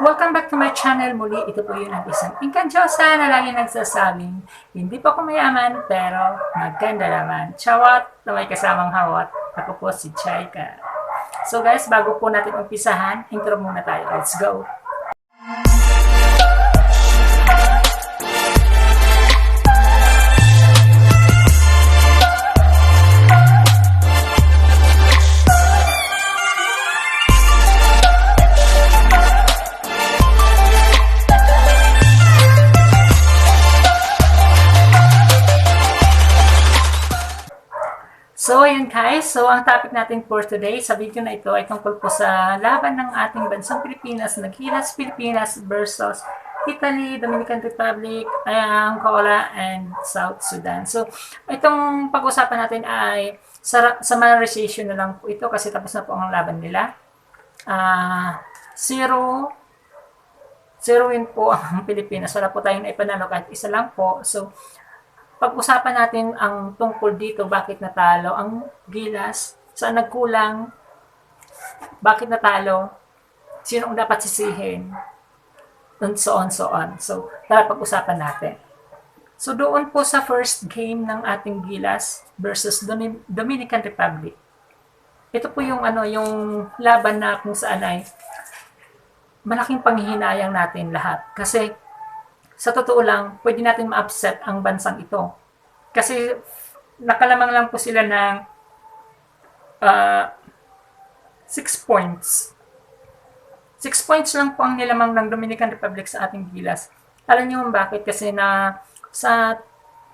Welcome back to my channel. Muli, ito po yun ang isang inkanchosa na lagi nagsasabing, hindi pa ako mayaman, pero maganda naman. Chawat na may kasamang hawat. Ako po si Chaika. So guys, bago po natin umpisahan, intro muna tayo. Let's go! So, ang topic natin for today sa video na ito ay tungkol po sa laban ng ating bansang Pilipinas, Naghilas Pilipinas versus Italy, Dominican Republic, Angola, and South Sudan. So, itong pag-usapan natin ay sa summarization na lang po ito kasi tapos na po ang laban nila. Ah, zero zero win po ang Pilipinas. Wala po tayong naipanalo kahit isa lang po. So, pag-usapan natin ang tungkol dito, bakit natalo ang Gilas, saan nagkulang, bakit natalo, sino ang dapat sisihin, and so on, so on. So, tara pag-usapan natin. So, doon po sa first game ng ating Gilas versus Domin- Dominican Republic. Ito po yung ano, yung laban na kung saan ay malaking panghihinayang natin lahat. Kasi sa totoo lang, pwede natin ma-upset ang bansang ito. Kasi nakalamang lang po sila ng uh, six points. Six points lang po ang nilamang ng Dominican Republic sa ating Gilas. Alam niyo kung bakit? Kasi na sa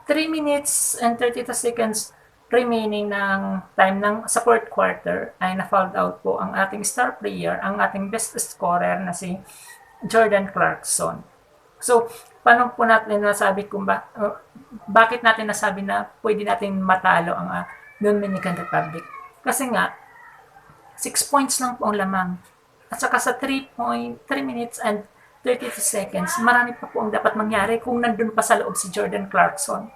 3 minutes and 32 seconds remaining ng time ng sa fourth quarter ay na-fouled out po ang ating star player, ang ating best scorer na si Jordan Clarkson. So, paano po natin nasabi kung ba, uh, bakit natin nasabi na pwede natin matalo ang uh, Dominican Republic? Kasi nga, 6 points lang po ang lamang. At saka sa 3, point, 3 minutes and 32 seconds, marami pa po ang dapat mangyari kung nandun pa sa loob si Jordan Clarkson.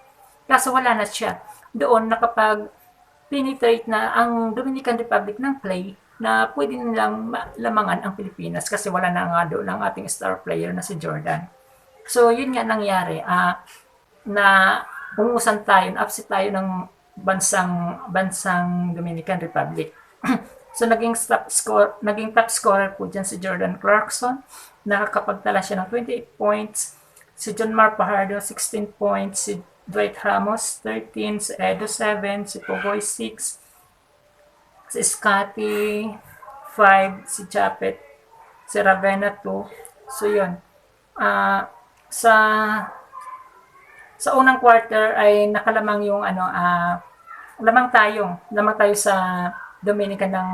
Kaso wala na siya. Doon nakapag penetrate na ang Dominican Republic ng play na pwede nilang lamangan ang Pilipinas kasi wala na nga doon ang ating star player na si Jordan. So, yun nga nangyari. Uh, na umusan tayo, upset tayo ng bansang bansang Dominican Republic. so naging top score, naging top scorer po diyan si Jordan Clarkson. Nakakapagtala siya ng 28 points. Si John Mar Pajardo 16 points, si Dwight Ramos 13, si Edo 7, si Pogoy 6, si Scotty 5, si Chapet, si Ravenna 2. So yun. Ah uh, sa sa unang quarter ay nakalamang yung ano uh, lamang tayo lamang tayo sa Dominican ng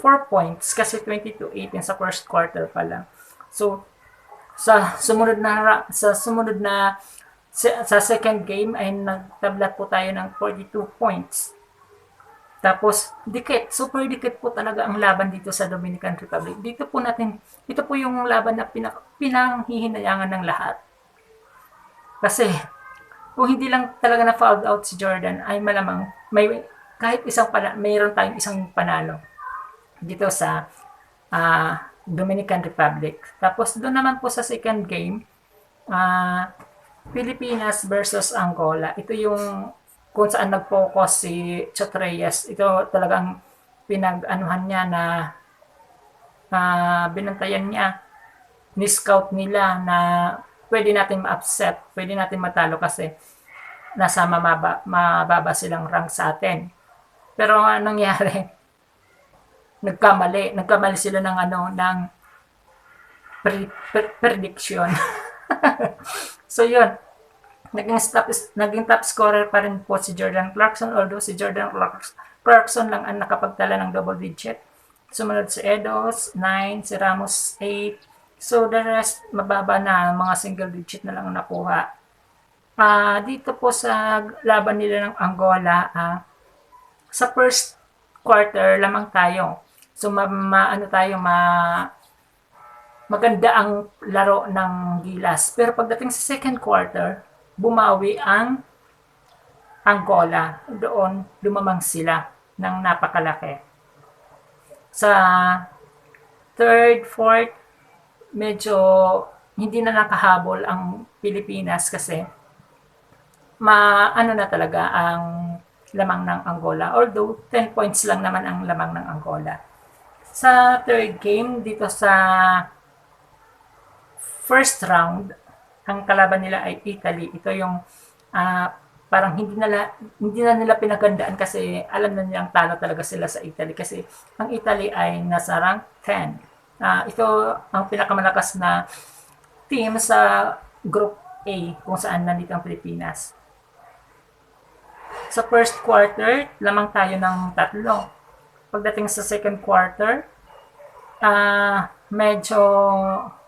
4 points kasi 22 18 sa first quarter pa lang. So sa sumunod na sa sumunod na sa, second game ay nagtablat po tayo ng 42 points tapos, dikit. Super dikit po talaga ang laban dito sa Dominican Republic. Dito po natin, ito po yung laban na pinang, pinanghihinayangan ng lahat. Kasi, kung hindi lang talaga na fouled out si Jordan, ay malamang may kahit isang pana, mayroon tayong isang panalo dito sa uh, Dominican Republic. Tapos doon naman po sa second game, uh, Pilipinas versus Angola. Ito yung kung saan nag-focus si Chatreyes, ito talagang pinag-anuhan niya na uh, binantayan niya, ni-scout nila na pwede natin ma-upset, pwede natin matalo kasi nasa mababa, mababa silang rank sa atin. Pero anong nangyari? Nagkamali, nagkamali sila ng ano, ng pre- pre- prediction. so yun, naging top, naging top scorer pa rin po si Jordan Clarkson although si Jordan Clarkson lang ang nakapagtala ng double digit. Sumunod si Edos, 9, si Ramos, 8. So, the rest, mababa na, mga single digit na lang nakuha. Uh, dito po sa laban nila ng Angola, uh, sa first quarter lamang tayo. So, ma, ma ano tayo, ma, maganda ang laro ng Gilas. Pero pagdating sa second quarter, bumawi ang Angola. Doon, lumamang sila ng napakalaki. Sa third, fourth, medyo hindi na nakahabol ang Pilipinas kasi ma ano na talaga ang lamang ng Angola. Although 10 points lang naman ang lamang ng Angola. Sa third game dito sa first round, ang kalaban nila ay Italy. Ito yung ah, parang hindi nila hindi na nila pinagandaan kasi alam na nilang talo talaga sila sa Italy kasi ang Italy ay nasa rank 10. Ah, ito ang pinakamalakas na team sa Group A kung saan nandito ang Pilipinas. Sa first quarter, lamang tayo ng tatlo. Pagdating sa second quarter, ah medyo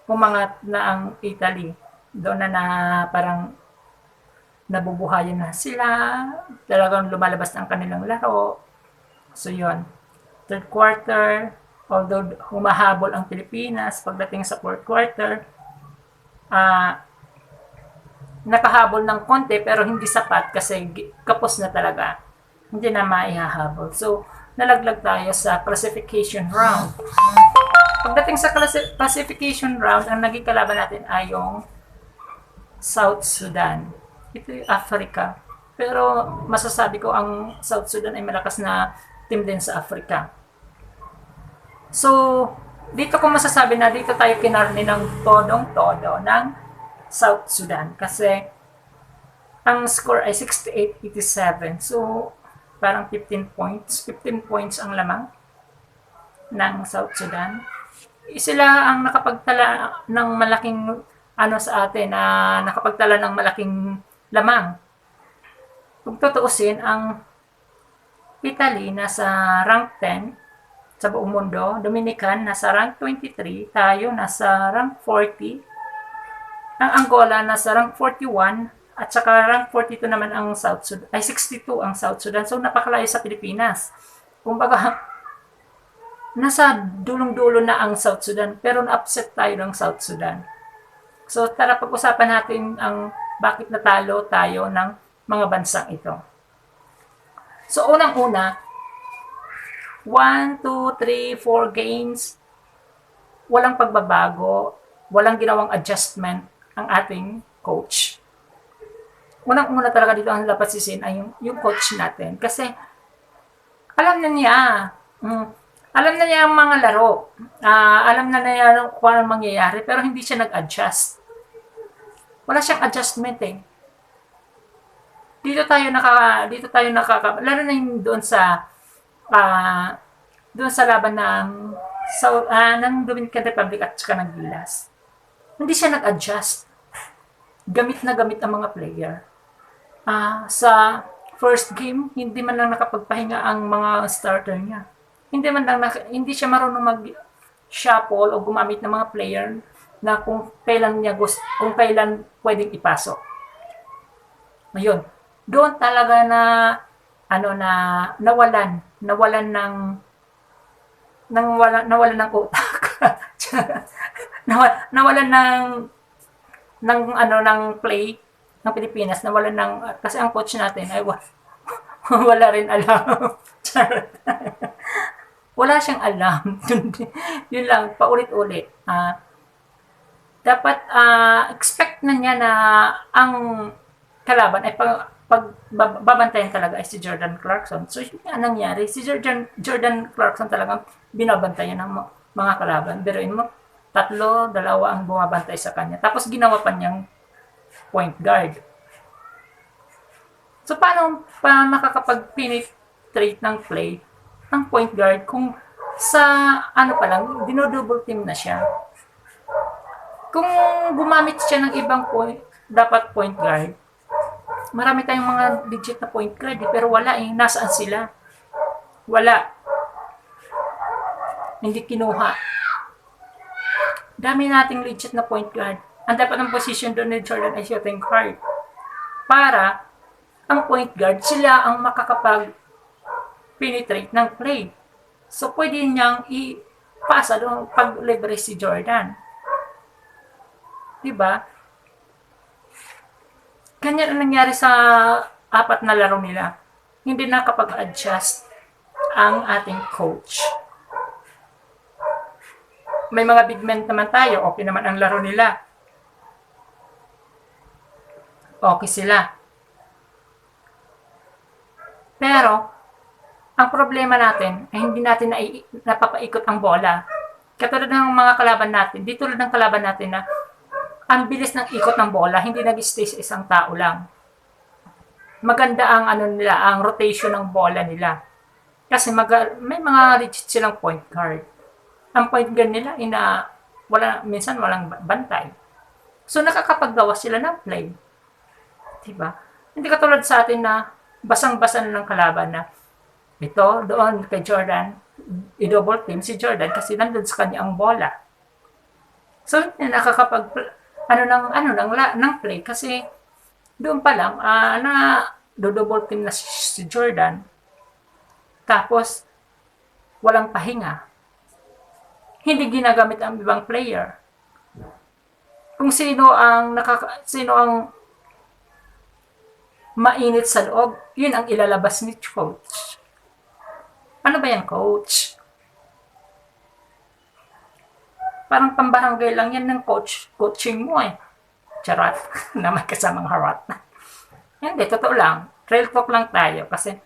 umangat na ang Italy. Doon na na parang nabubuhayan na sila. Talagang lumalabas ang kanilang laro. So, yun. Third quarter, although humahabol ang Pilipinas, pagdating sa fourth quarter, ah nakahabol ng konti pero hindi sapat kasi kapos na talaga. Hindi na maihahabol. So, nalaglag tayo sa classification round. Pagdating sa classi- classification round, ang naging kalaban natin ay yung South Sudan. Ito yung Africa. Pero masasabi ko ang South Sudan ay malakas na team din sa Africa. So, dito ko masasabi na dito tayo kinarni ng todong-todo ng South Sudan kasi ang score ay 68-87. So, parang 15 points. 15 points ang lamang ng South Sudan. Sila ang nakapagtala ng malaking ano sa atin na nakapagtala ng malaking lamang. Kung tutuusin, ang Italy nasa rank 10 sa buong mundo, Dominican nasa rank 23, tayo nasa rank 40, ang Angola nasa rank 41, at saka rank 42 naman ang South Sudan, ay 62 ang South Sudan. So napakalayo sa Pilipinas. Kumbaga, nasa dulong-dulo na ang South Sudan, pero na-upset tayo ng South Sudan. So tara pag-usapan natin ang bakit natalo tayo ng mga bansang ito. So unang-una, 1, 2, 3, 4 games, walang pagbabago, walang ginawang adjustment ang ating coach. Unang-una talaga dito ang dapat sisin ay yung, yung coach natin. Kasi alam na niya, mm, alam na niya ang mga laro. Ah, alam na niya kung ano mangyayari, pero hindi siya nag-adjust. Wala siyang adjustment eh. Dito tayo naka dito tayo nakaka lalo na yung doon sa ah doon sa laban ng sa ah, ng Dominican Republic at saka ng Gilas. Hindi siya nag-adjust. Gamit na gamit ang mga player. Ah, sa first game, hindi man lang nakapagpahinga ang mga starter niya. Hindi man lang hindi siya marunong mag shuffle o gumamit ng mga player na kung kailan niya gusto, kung kailan pwedeng ipasok. Ngayon, doon talaga na ano na nawalan, nawalan ng nang wala, nawalan ng utak. nawalan, nawalan ng ng ano ng play ng Pilipinas, nawalan ng kasi ang coach natin ay wa- wala rin alam. Wala siyang alam. Yun lang, paulit-ulit. Ah, dapat ah, expect na niya na ang kalaban ay pag, pag bab- babantayan talaga ay si Jordan Clarkson. So, yun nga nangyari. Si Jordan, Jordan Clarkson talagang binabantayan ng mga kalaban. Biruin mo, tatlo, dalawa ang bumabantay sa kanya. Tapos ginawa pa niyang point guard. So, paano pa makakapag-penetrate ng play ang point guard kung sa ano pa lang, dinodouble team na siya. Kung gumamit siya ng ibang point, dapat point guard, marami tayong mga legit na point guard eh, pero wala eh. Nasaan sila? Wala. Hindi kinuha. Dami nating legit na point guard. Ang dapat ng position doon ni Jordan ay shooting guard. Para ang point guard, sila ang makakapag penetrate ng play. So, pwede niyang ipasa doon pag leverage si Jordan. Diba? Ganyan ang nangyari sa apat na laro nila. Hindi nakapag-adjust ang ating coach. may mga big men naman tayo, okay naman ang laro nila. Okay sila. Pero, ang problema natin ay hindi natin na napapaikot ang bola. Katulad ng mga kalaban natin, di tulad ng kalaban natin na ang bilis ng ikot ng bola, hindi nag-stay sa isang tao lang. Maganda ang ano nila, ang rotation ng bola nila. Kasi mag- may mga legit silang point guard. Ang point guard nila ina wala minsan walang ba- bantay. So nakakapaggawa sila ng play. 'Di ba? Hindi katulad sa atin na basang-basa na ng kalaban na ito doon kay Jordan, i-double team si Jordan kasi nandun sa kanya ang bola. So nakakapag ano ng ano ng la, ng play kasi doon pa lang ah, na do double team na si, si Jordan tapos, walang pahinga. Hindi ginagamit ang ibang player. Kung sino ang nakaka, sino ang mainit sa loob, yun ang ilalabas ni coach. Ano ba yan, coach? Parang pambarangay lang yan ng coach. Coaching mo eh. Charot. na may kasamang harot. Hindi, totoo lang. Trail talk lang tayo kasi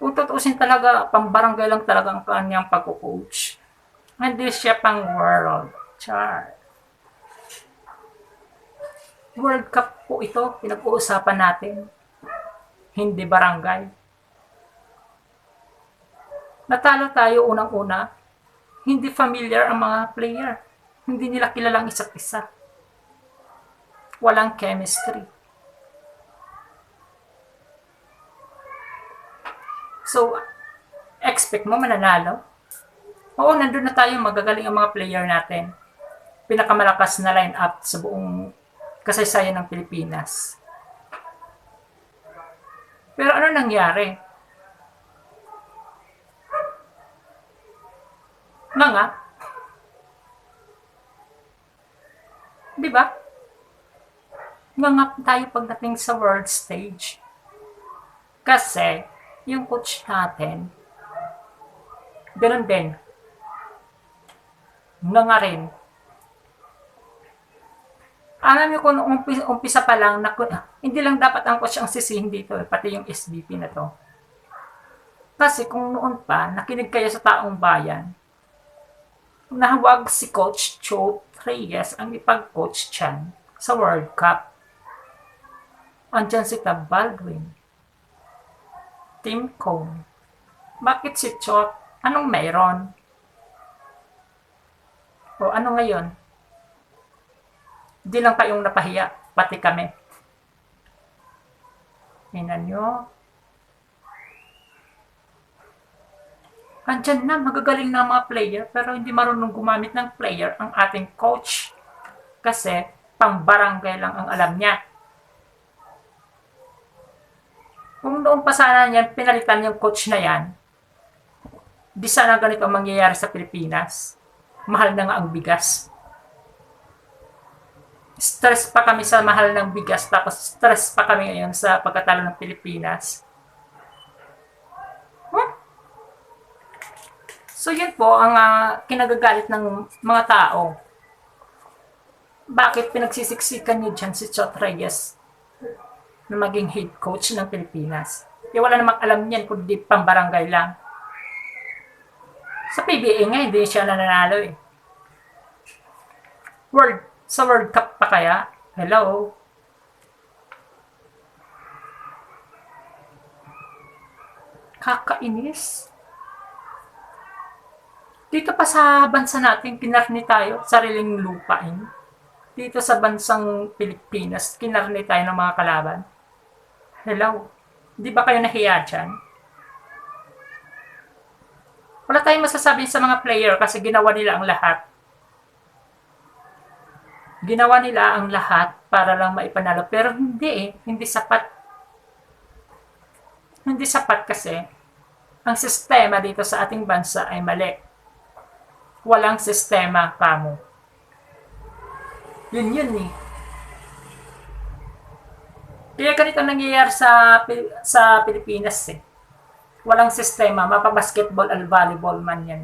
kung tutuusin talaga, pambarangay lang talaga ang kanyang pagko-coach. Hindi siya pang world. Char. World Cup po ito, pinag-uusapan natin. Hindi barangay. Natalo tayo unang-una. Hindi familiar ang mga player. Hindi nila kilalang isa't isa. Walang chemistry. So, expect mo mananalo? Oo, nandun na tayo, magagaling ang mga player natin. Pinakamalakas na line-up sa buong kasaysayan ng Pilipinas. Pero ano nangyari? Nga. Di ba? Nga tayo pagdating sa world stage. Kasi, yung coach natin, ganun din. Na rin. Alam niyo kung umpisa, umpisa pa lang, na, hindi lang dapat ang coach ang sisihin dito, eh, pati yung SVP na to. Kasi kung noon pa, nakinig kayo sa taong bayan, nahawag si Coach Joe Reyes ang ipag-coach dyan sa World Cup. Andyan si Tab Baldwin. Team Cone. Bakit si Chot? Anong mayroon? O ano ngayon? Hindi lang kayong napahiya, pati kami. Tingnan nyo. Andyan na, magagaling na mga player, pero hindi marunong gumamit ng player ang ating coach. Kasi, pang barangay lang ang alam niya. Kung noong pa sana niyan, pinalitan yung coach na yan, di sana ganito ang mangyayari sa Pilipinas. Mahal na nga ang bigas. Stress pa kami sa mahal ng bigas, tapos stress pa kami ngayon sa pagkatalo ng Pilipinas. So yun po ang uh, kinagagalit ng mga tao. Bakit pinagsisiksikan niyo dyan si Chot Reyes na maging head coach ng Pilipinas? Kaya wala namang alam niyan kundi pambarangay lang. Sa PBA nga, hindi siya nananalo eh. World, sa World Cup pa kaya? Hello? Kakainis. Dito pa sa bansa natin, kinarni tayo, sariling lupain. Dito sa bansang Pilipinas, kinarni tayo ng mga kalaban. Hello? Di ba kayo nahiya dyan? Wala tayong masasabi sa mga player kasi ginawa nila ang lahat. Ginawa nila ang lahat para lang maipanalo. Pero hindi eh. Hindi sapat. Hindi sapat kasi ang sistema dito sa ating bansa ay mali. Walang sistema kamo. Yun yun eh. Kaya ganito nangyayari sa sa Pilipinas eh. Walang sistema, mapabasketball al volleyball man yan.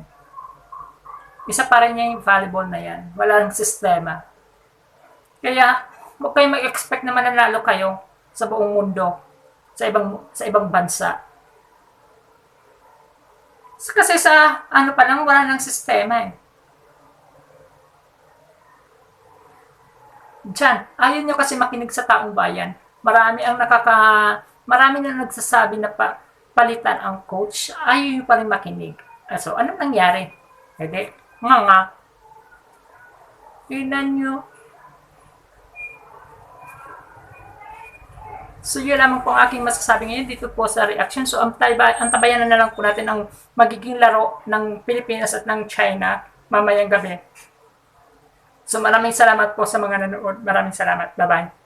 isa pa rin yung volleyball na yan. Walang sistema. Kaya, huwag kayong mag-expect na mananalo kayo sa buong mundo, sa ibang sa ibang bansa. Kasi sa ano pa lang, wala nang sistema eh. Diyan, ayaw nyo kasi makinig sa taong bayan. Marami ang nakaka... Marami na nagsasabi na pa, palitan ang coach. Ayaw nyo pa rin makinig. Ah, So, anong nangyari? Hindi. Nga nga. Tingnan nyo. So, yun lamang po ang aking masasabi ngayon dito po sa reaction. So, ang, tayba, ang tabayan na lang po natin ang magiging laro ng Pilipinas at ng China mamayang gabi. So, maraming salamat po sa mga nanonood. Maraming salamat. Bye-bye.